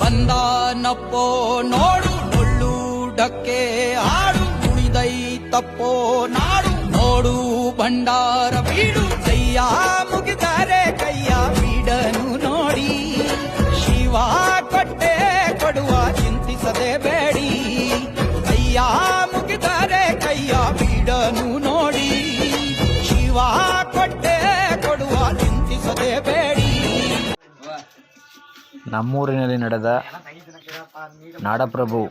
ಬಂದಾನಪ್ಪೋ ನೋಡು ಡೊಳ್ಳು ಡಕ್ಕೆ ಆಡು ಉಳಿದೈ ತಪ್ಪೋ ನಾಡು ನೋಡು ಭಂಡಾರ ಬೀಡು ಕೈಯ ನಮ್ಮೂರಿನಲ್ಲಿ ನಡೆದ ನಾಡಪ್ರಭು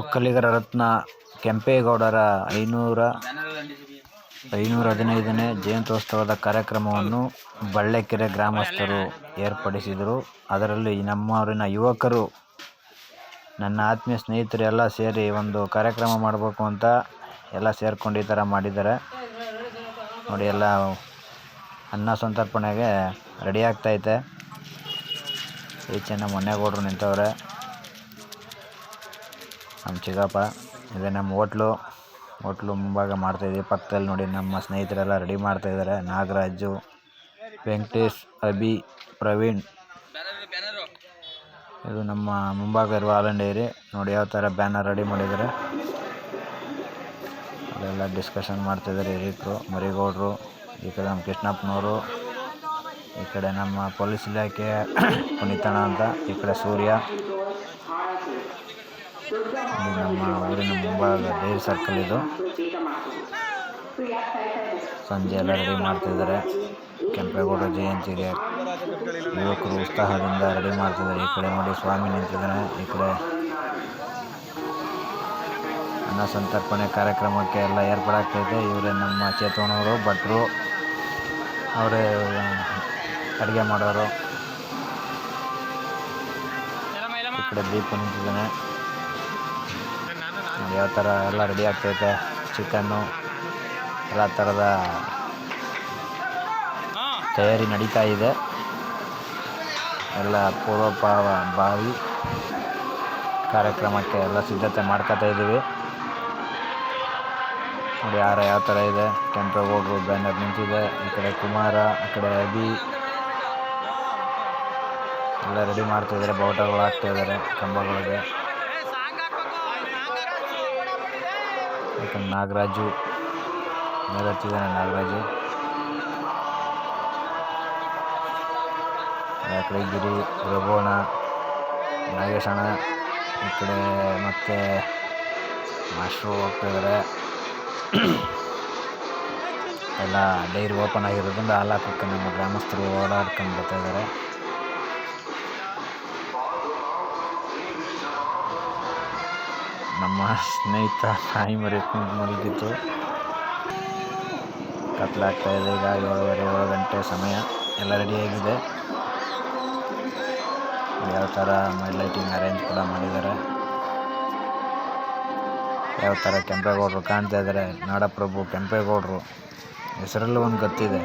ಒಕ್ಕಲಿಗರ ರತ್ನ ಕೆಂಪೇಗೌಡರ ಐನೂರ ಐನೂರ ಹದಿನೈದನೇ ಜಯಂತ್ಯೋತ್ಸವದ ಕಾರ್ಯಕ್ರಮವನ್ನು ಬಳ್ಳೆಕೆರೆ ಗ್ರಾಮಸ್ಥರು ಏರ್ಪಡಿಸಿದರು. ಅದರಲ್ಲಿ ನಮ್ಮೂರಿನ ಯುವಕರು, ನನ್ನ ಆತ್ಮೀಯ ಸ್ನೇಹಿತರು ಎಲ್ಲ ಸೇರಿ ಒಂದು ಕಾರ್ಯಕ್ರಮ ಮಾಡಬೇಕು ಅಂತ ಎಲ್ಲ ಸೇರ್ಕೊಂಡು ಈ ಥರ ಮಾಡಿದ್ದಾರೆ. ನೋಡಿ, ಎಲ್ಲ ಅನ್ನ ಸಂತರ್ಪಣೆಗೆ ರೆಡಿ ಆಗ್ತೈತೆ ಈಚೆ ಮೊನ್ನೆ ಮೊನ್ನೆಗೌಡರು ನಿಂತವ್ರೆ. ನಮ್ಮ ಚಿಕ್ಕಪ್ಪ, ಇದೆ ನಮ್ಮ ಹೋಟ್ಲು. ಹೋಟ್ಲು ಮುಂಭಾಗ ಮಾಡ್ತಾಯಿದ್ದೀವಿ ಪಕ್ಕದಲ್ಲಿ ನೋಡಿ ನಮ್ಮ ಸ್ನೇಹಿತರೆಲ್ಲ ರೆಡಿ ಮಾಡ್ತಾಯಿದ್ದಾರೆ ನಾಗರಾಜು, ವೆಂಕಟೇಶ್, ಅಭಿ, ಪ್ರವೀಣ್. ಇದು ನಮ್ಮ ಮುಂಭಾಗ ಇರುವ ಅಂಡ್ ಡೈರಿ ನೋಡಿ ಯಾವ ಥರ ಬ್ಯಾನರ್ ರೆಡಿ ಮಾಡಿದ್ದಾರೆ. ಅಲ್ಲೆಲ್ಲ ಡಿಸ್ಕಷನ್ ಮಾಡ್ತಾಯಿದ್ದಾರೆ ಹಿರಿಕರು, ಮರಿಗೌಡರು, ಈ ಕಡೆ ನಮ್ಮ ಕೃಷ್ಣಪ್ಪನವರು. ಈ ಕಡೆ ನಮ್ಮ ಪೊಲೀಸ್ ಇಲಾಖೆ ಪುನೀತಣ ಅಂತ, ಈ ಕಡೆ ಸೂರ್ಯ. ನಮ್ಮ ಊರಿನ ಮುಂಭಾಗ ಡೈರಿ ಸರ್ಕಲ್ ಇದು. ಸಂಜೆ ಎಲ್ಲ ರೆಡಿ ಮಾಡ್ತಿದ್ದಾರೆ. ಕೆಂಪೇಗೌಡ ಜಯಂತಿಗೆ ಯುವಕರು ಉತ್ಸಾಹದಿಂದ ರೆಡಿ ಮಾಡ್ತಿದ್ದಾರೆ. ಈ ಕಡೆ ನೋಡಿ ಸ್ವಾಮಿ ನಿಂತಿದ್ದಾನೆ. ಈ ಕಡೆ ಅನ್ನ ಸಂತರ್ಪಣೆ ಕಾರ್ಯಕ್ರಮಕ್ಕೆ ಎಲ್ಲ ಏರ್ಪಾಡಾಗ್ತೈತೆ ಇವರೇ ನಮ್ಮ ಚೇತನವರು ಭಟ್ರು. ಅವರೇ ಅಡುಗೆ ಮಾಡೋರು. ಈ ಕಡೆ ದೀಪ ನಿಂತಿದ್ದಾನೆ. ಯಾವ ಥರ ಎಲ್ಲ ರೆಡಿ ಆಗ್ತೈತೆ. ಚಿಕನ್ನು ಎಲ್ಲ ಥರದ ತಯಾರಿ ನಡೀತಾ ಇದೆ. ಎಲ್ಲ ಪೂರ್ವಪಾವ ಬಾವಿ ಕಾರ್ಯಕ್ರಮಕ್ಕೆ ಎಲ್ಲ ಸಿದ್ಧತೆ ಮಾಡ್ಕೋತಾ ಇದ್ದೀವಿ. ನೋಡಿ ಯಾರ ಯಾವ ಥರ ಇದೆ. ಕೆಂಪೇಗೌಡರು ಬ್ಯಾನರ್ ನಿಂತಿದೆ. ಈ ಕಡೆ ಕುಮಾರ ಆ ಕಡೆ ಅಭಿ. ಎಲ್ಲ ರೆಡಿ ಮಾಡ್ತಾಯಿದ್ದಾರೆ ಬಾವುಟಗಳು ಹಾಕ್ತಾ ಇದ್ದಾರೆ ಕಂಬಗಳಿಗೆ ನಾಗರಾಜು, ಮೇಲೆ ಹತ್ತಿದ್ದಾನೆ ನಾಗರಾಜು. ಆ ಕಡೆ ಗಿರಿ ರಘುವಣ ನಾಗೇಶಣ ಈ ಕಡೆ ಮತ್ತೆ ಮಾಸ್ಟ್ರು ಹೋಗ್ತಾಯಿದ್ದಾರೆ ಎಲ್ಲ ಡೈರಿ ಓಪನ್ ಆಗಿರೋದ್ರಿಂದ ಹಾಲು ನಮ್ಮ ಗ್ರಾಮಸ್ಥರು ಓಡಾಡ್ಕೊಂಡು ಬರ್ತಾ ಇದ್ದಾರೆ ನಮ್ಮ ಸ್ನೇಹಿತ ನಾಯಿ ಮರಿ ಕುಂತು ಮಲಗಿತ್ತು ಕತ್ಲಾಗ್ತಾ ಇದೆ. ಈಗ ಏಳುವರೆ ಏಳು ಗಂಟೆ ಸಮಯ. ಎಲ್ಲ ರೆಡಿಯಾಗಿದೆ ಯಾವ ಥರ ಮೈ ಲೈಟಿಂಗ್ ಅರೇಂಜ್ ಕೂಡ ಮಾಡಿದ್ದಾರೆ. ಯಾವ ಥರ ಕೆಂಪೇಗೌಡರು ಕಾಣ್ತಾ ಇದ್ದಾರೆ. ನಾಡಪ್ರಭು ಕೆಂಪೇಗೌಡರು. ಹೆಸರಲ್ಲೂ ಒಂದು ಗೊತ್ತಿದೆ.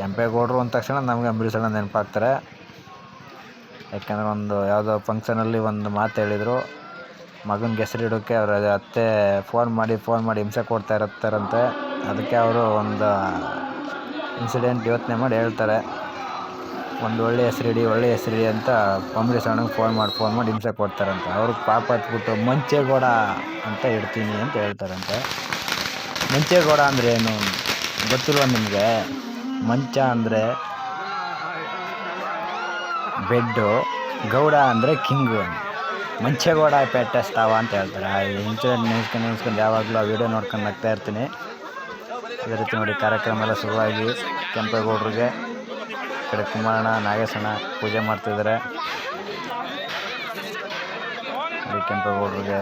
ಕೆಂಪೇಗೌಡರು ಅಂದ ತಕ್ಷಣ ನಮಗೆ ಅಂಬರೀಷಣ್ಣ ನೆನಪಾಗ್ತಾರೆ. ಯಾಕೆಂದ್ರೆ ಒಂದು ಯಾವುದೋ ಫಂಕ್ಷನಲ್ಲಿ ಒಂದು ಮಾತು ಹೇಳಿದರು. ಮಗನಿಗೆ ಹೆಸರಿಡೋಕ್ಕೆ ಅವರ ಅತ್ತೆ ಫೋನ್ ಮಾಡಿ ಫೋನ್ ಮಾಡಿ ಹಿಂಸೆ ಕೊಡ್ತಾ ಇರ್ತಾರಂತೆ. ಅದಕ್ಕೆ ಅವರು ಒಂದು ಇನ್ಸಿಡೆಂಟ್ ಯೋಚನೆ ಮಾಡಿ ಹೇಳ್ತಾರೆ. ಒಂದು ಒಳ್ಳೆ ಹೆಸರಿಡಿ ಒಳ್ಳೆ ಹೆಸರಿಡಿ ಅಂತ ಅಂಬರೀಷ್ ಅಣ್ಣಂಗೆ ಫೋನ್ ಮಾಡಿ ಫೋನ್ ಮಾಡಿ ಹಿಂಸೆ ಕೊಡ್ತಾರಂತೆ. ಅವ್ರಿಗೆ ಪಾಪ ಹತ್ಬಿಟ್ಟು ಮಂಚೇಗೌಡ ಅಂತ ಇಡ್ತೀನಿ ಅಂತ ಹೇಳ್ತಾರಂತೆ. ಮಂಚೇಗೌಡ ಅಂದರೆ ಏನು ಗೊತ್ತಿಲ್ವ ನಿಮಗೆ? ಮಂಚ ಅಂದರೆ ಬೆಡ್ಡು, ಗೌಡ ಅಂದರೆ ಕಿಂಗು ಮಂಚೇಗೌಡ ಪೇಟೆ ಅವ ಅಂತ ಹೇಳ್ತಾರೆ. ಆ ಇನ್ಸಿಡೆಂಟ್ ನೆನೆಸ್ಕೊಂಡು ನೆನೆಸ್ಕೊಂಡು ಯಾವಾಗಲೂ ಆ ವಿಡಿಯೋ ನೋಡ್ಕೊಂಡು ನಗ್ತಾ ಇರ್ತೀನಿ. ಅದೇ ರೀತಿ ನೋಡಿ ಕಾರ್ಯಕ್ರಮ ಎಲ್ಲ ಶುರುವಾಗಿ ಕೆಂಪೇಗೌಡರಿಗೆ. ಕಡೆ ಕುಮಾರಣ್ಣ, ನಾಗೇಶಣ್ಣ ಪೂಜೆ ಮಾಡ್ತಿದ್ದಾರೆ. ಕೆಂಪೇಗೌಡರಿಗೆ,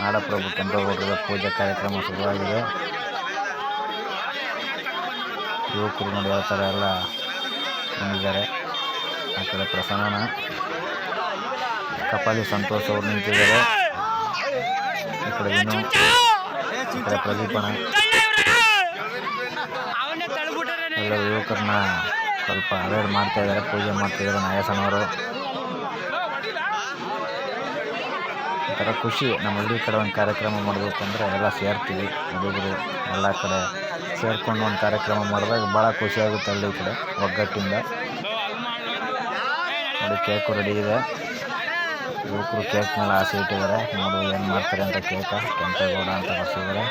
ನಾಡಪ್ರಭು ಕೆಂಪೇಗೌಡರಿಗೆ ಪೂಜೆ ಕಾರ್ಯಕ್ರಮ ಶುರುವಾಗಿದೆ. ಯುವಕರು ನೋಡಿ ಯಾವ ಥರ ಎಲ್ಲ ಬಂದಿದ್ದಾರೆ. ಆ ಕಡೆ ಪ್ರಸನ್ನ. ಕಪಾಲಿ ಸಂತೋಷ್ ಅವ್ರು ನಿಂತಿದ್ದಾರೆ. ಈ ಕಡೆ ವಿನು ಈ ಕಡೆ ಪ್ರದೀಪಣ್ಣ ಎಲ್ಲ ಯುವಕರನ್ನ ಸ್ವಲ್ಪ ಅವೇರ್ ಮಾಡ್ತಾ ಇದ್ದಾರೆ. ಪೂಜೆ ಮಾಡ್ತಾ ಇದ್ದಾರೆ ನಾಗೇಶನವರು ಒಂಥರ ಖುಷಿ. ನಮ್ಮ ಹಳ್ಳಿ ಕಡೆ ಒಂದು ಕಾರ್ಯಕ್ರಮ ಮಾಡಬೇಕು ಅಂದರೆ ಎಲ್ಲ ಸೇರ್ತೀವಿ. ಹುಡುಗರು ಎಲ್ಲ ಕಡೆ ಸೇರಿಕೊಂಡು ಒಂದು ಕಾರ್ಯಕ್ರಮ ಮಾಡಿದಾಗ ಭಾಳ ಖುಷಿಯಾಗುತ್ತೆ ಹಳ್ಳಿ ಕಡೆ ಒಗ್ಗಟ್ಟಿಂದ. ನೋಡಿ ಕೇಕು ರೆಡಿ ಇದೆ. ಯುವಕರು ಕೇಕ್ ಮೇಲೆ ಆಸೆ ಇಟ್ಟಿದ್ದಾರೆ. ನೋಡು ಏನು ಮಾಡ್ತಾರೆ ಅಂತ ಕೇಕ. ಕೆಂಪೇಗೌಡ ಅಂತ ಬರ್ಸಿದ್ದಾರೆ.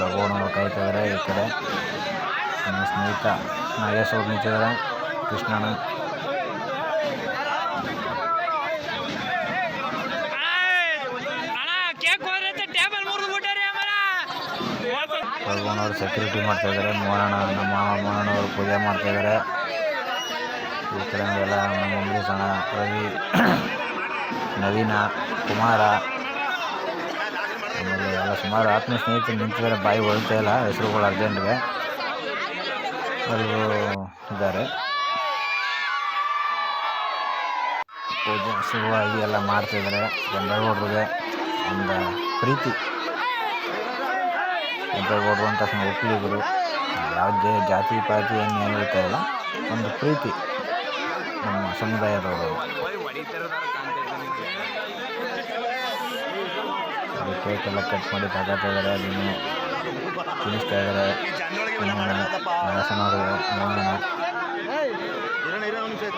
ರಘುವಣ್ಣವ್ರು ಕಾಯ್ತಿದ್ದಾರೆ ಈ ಕಡೆ. ನಮ್ಮ ಸ್ನೇಹಿತ ನಾಗೇಶ್ ಅವ್ರು ನಿಂತಿದ್ದಾರೆ. ಕೃಷ್ಣಣ್ಣ. ಅವರು ಸೆಕ್ಯೂರಿಟಿ ಮಾಡ್ತಾಯಿದ್ದಾರೆ ಮೋಹನಣ್ಣ, ನಮ್ಮ ಮಾವ ಮೋಹನಣ್ಣವ್ರು ಪೂಜೆ ಮಾಡ್ತಾಯಿದ್ದಾರೆ ಈ ನಮ್ಮ ರವಿ, ನವೀನ, ಕುಮಾರ, ಆಮೇಲೆ ಎಲ್ಲ ಸುಮಾರು ಆತ್ಮ ಸ್ನೇಹಿತರು ನಿಂತಿದ್ದಾರೆ. ಬಾಯಿ ಹೊಳ್ತಾ ಇಲ್ಲ, ಹೆಸರುಗಳು ಅರ್ಜೆಂಟ್ಗೆ ಅವರು ಇದ್ದಾರೆ. ಪೂಜೆ ಶುರುವಾಗಿ ಎಲ್ಲ ಮಾಡ್ತಿದ್ದಾರೆ. ಗಂಡಗೌಡ್ರಿಗೆ ಒಂದು ಪ್ರೀತಿ. ಗಂಡಗೌಡರು ಅಂತ ಒಕ್ಕಲಿಗರು ಯಾವುದೇ ಜಾತಿ, ಪಾತಿ ಏನು ಹೇಳ್ತಾ ಇಲ್ಲ. ಒಂದು ಪ್ರೀತಿ. ನಮ್ಮ ಸಮುದಾಯದವರು. ಅದು ಕೇಕ್ ಎಲ್ಲ ಕಟ್ ಮಾಡಿ ತಗೋತಾ ಇದ್ದಾರೆ, ಅದನ್ನು ತಿನ್ನಿಸ್ತಾ ಇದ್ದಾರೆ.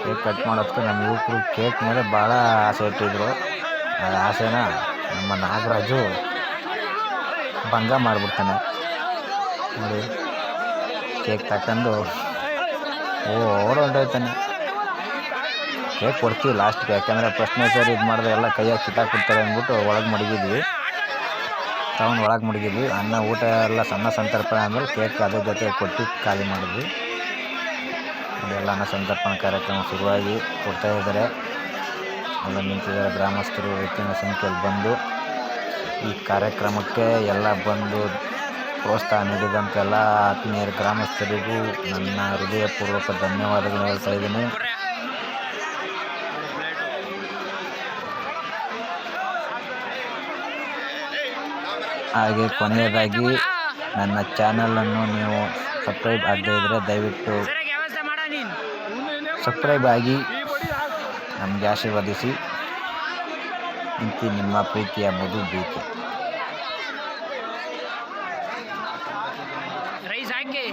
ಕೇಕ್ ಕಟ್ ಮಾಡೋದಕ್ಕೆ ನಮ್ಮ ಯುವಕರು ಕೇಕ್ ಮೇಲೆ ಭಾಳ ಆಸೆ ಇಟ್ಟಿದ್ರು. ಆ ಆಸೆನ ನಮ್ಮ ನಾಗರಾಜು ಭಂಗ ಮಾಡಿಬಿಡ್ತಾನೆ. ನೋಡಿ ಕೇಕ್ ತಗೊಂಡು ಓ ಹೊಂಟೋಯ್ತಾನೆ ಕೇಕ್ ಕೊಡ್ತೀವಿ ಲಾಸ್ಟ್ಗೆ, ಯಾಕೆಂದರೆ ಪ್ರಶ್ನೆ ಸರ್ ಇದು ಮಾಡಿದ್ರೆ ಎಲ್ಲ ಕೈಯಾಗಿ ಕಿತ್ತಾಕ್ಬಿಡ್ತಾರೆ ಅಂದ್ಬಿಟ್ಟು ಒಳಗೆ ಮಡಗಿದ್ವಿ. ತಗೊಂಡು ಒಳಗೆ ಮಡಗಿದ್ವಿ. ಅನ್ನ, ಊಟ ಎಲ್ಲ ಸಣ್ಣ ಸಂತರ್ಪಣೆ ಆದಮೇಲೆ ಕೇಕ್ ಅದ್ರ ಜೊತೆ ಕೊಟ್ಟು ಖಾಲಿ ಮಾಡಿದ್ವಿ. ಅದೆಲ್ಲ ಅನ್ನ ಸಂತರ್ಪಣ ಕಾರ್ಯಕ್ರಮ ಶುರುವಾಗಿ ಕೊಡ್ತಾ ಇದ್ದಾರೆ. ಎಲ್ಲ ನಿಂತಿದ್ದಾರೆ ಗ್ರಾಮಸ್ಥರು, ಹೆಚ್ಚಿನ ಸಂಖ್ಯೆಯಲ್ಲಿ ಬಂದು ಈ ಕಾರ್ಯಕ್ರಮಕ್ಕೆ ಎಲ್ಲ ಬಂದು ಪ್ರೋತ್ಸಾಹ ನೀಡಿದಂಥ ಎಲ್ಲ ಆತ್ಮೀಯರು ಗ್ರಾಮಸ್ಥರಿಗೂ ನನ್ನ ಹೃದಯಪೂರ್ವಕ ಧನ್ಯವಾದಗಳು ಹೇಳ್ತಾ ಇದ್ದೀನಿ. ಹಾಗೆ ಕೊನೆಯದಾಗಿ ನನ್ನ ಚಾನಲನ್ನು ನೀವು ಸಬ್ಸ್ಕ್ರೈಬ್ ಆಗದೇ ಇದ್ದರೆ ದಯವಿಟ್ಟು ಸಬ್ಸ್ಕ್ರೈಬ್ ಆಗಿ ನಮಗೆ ಆಶೀರ್ವದಿಸಿ. ಇಂತಿ ನಿಮ್ಮ ಪ್ರೀತಿಯ ಮಧು ಬೇಕೆ. ರೈಸ್ ಹಾಕಿ.